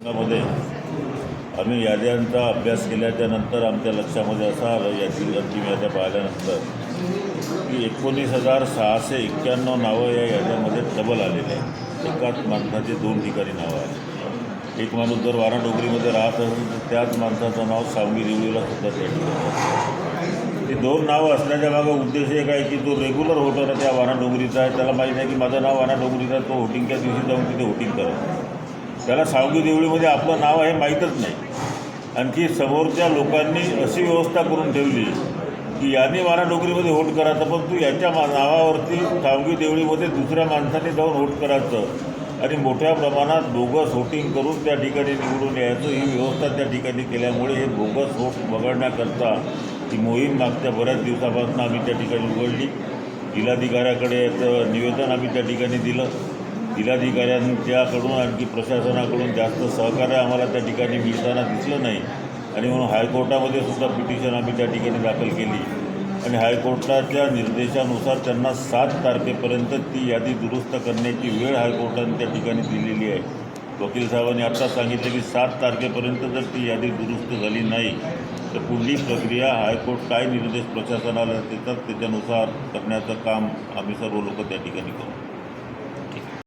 मध्ये आम्ही याद्यांचा अभ्यास केल्याच्यानंतर आमच्या लक्षामध्ये असं आलं याची अंतिम याद्या पाहिल्यानंतर की एकोणीस हजार सहाशे एक्क्याण्णव नावं या याद्यामध्ये डबल आलेले आहेत. एकाच माणसाचे दोन ठिकाणी नावं आहे एक माणूस जर वाराडोगरीमध्ये राहत असेल तर त्याच माणसाचं नाव सावंगी देवळीला सुद्धा त्या ठिकाणी ती दोन नावं असण्याच्या मागं उद्देश एक आहे की जो रेग्युलर व्होटर ना त्या वाराडोगरीचा आहे. त्याला माहीत आहे की माझं नाव वाराडोगरीचा तो होटिंगच्या दिवशी जाऊन तिथे होटिंग करत त्याला सावगी देवळीमध्ये आपलं नाव आहे माहीतच नाही. आणखी समोरच्या लोकांनी अशी व्यवस्था करून ठेवली की याने नोकरीमध्ये व्होट करायचं पण तू याच्या मा नावावरती सावगी देवळीमध्ये दुसऱ्या माणसाने जाऊन व्होट करायचं आणि मोठ्या प्रमाणात बोगस व्होटिंग करून त्या ठिकाणी निवडून यायचं. ही व्यवस्था त्या ठिकाणी केल्यामुळे हे बोगस व्होट बघडण्याकरता ती मोहीम मागच्या बऱ्याच दिवसापासून आम्ही त्या ठिकाणी उघडली. जिल्हाधिकाऱ्याकडे याचं निवेदन आम्ही त्या ठिकाणी दिलं. जिल्हाधिकाऱ्यांच्याकडून आणखी प्रशासनाकडून जास्त सहकार्य आम्हाला त्या ठिकाणी मिळताना दिसलं नाही. आणि म्हणून हायकोर्टामध्ये सुद्धा पिटिशन आम्ही त्या ठिकाणी दाखल केली. आणि हायकोर्टाच्या निर्देशानुसार त्यांना सात तारखेपर्यंत ती यादी दुरुस्त करण्याची वेळ हायकोर्टाने त्या ठिकाणी दिलेली आहे. वकील साहेबांनी आत्ताच सांगितलं की सात तारखेपर्यंत जर ती यादी दुरुस्त झाली नाही तर पुढली प्रक्रिया हायकोर्ट काय निर्देश प्रशासनाला देतात त्याच्यानुसार करण्याचं काम आम्ही सर्व लोक त्या ठिकाणी करू.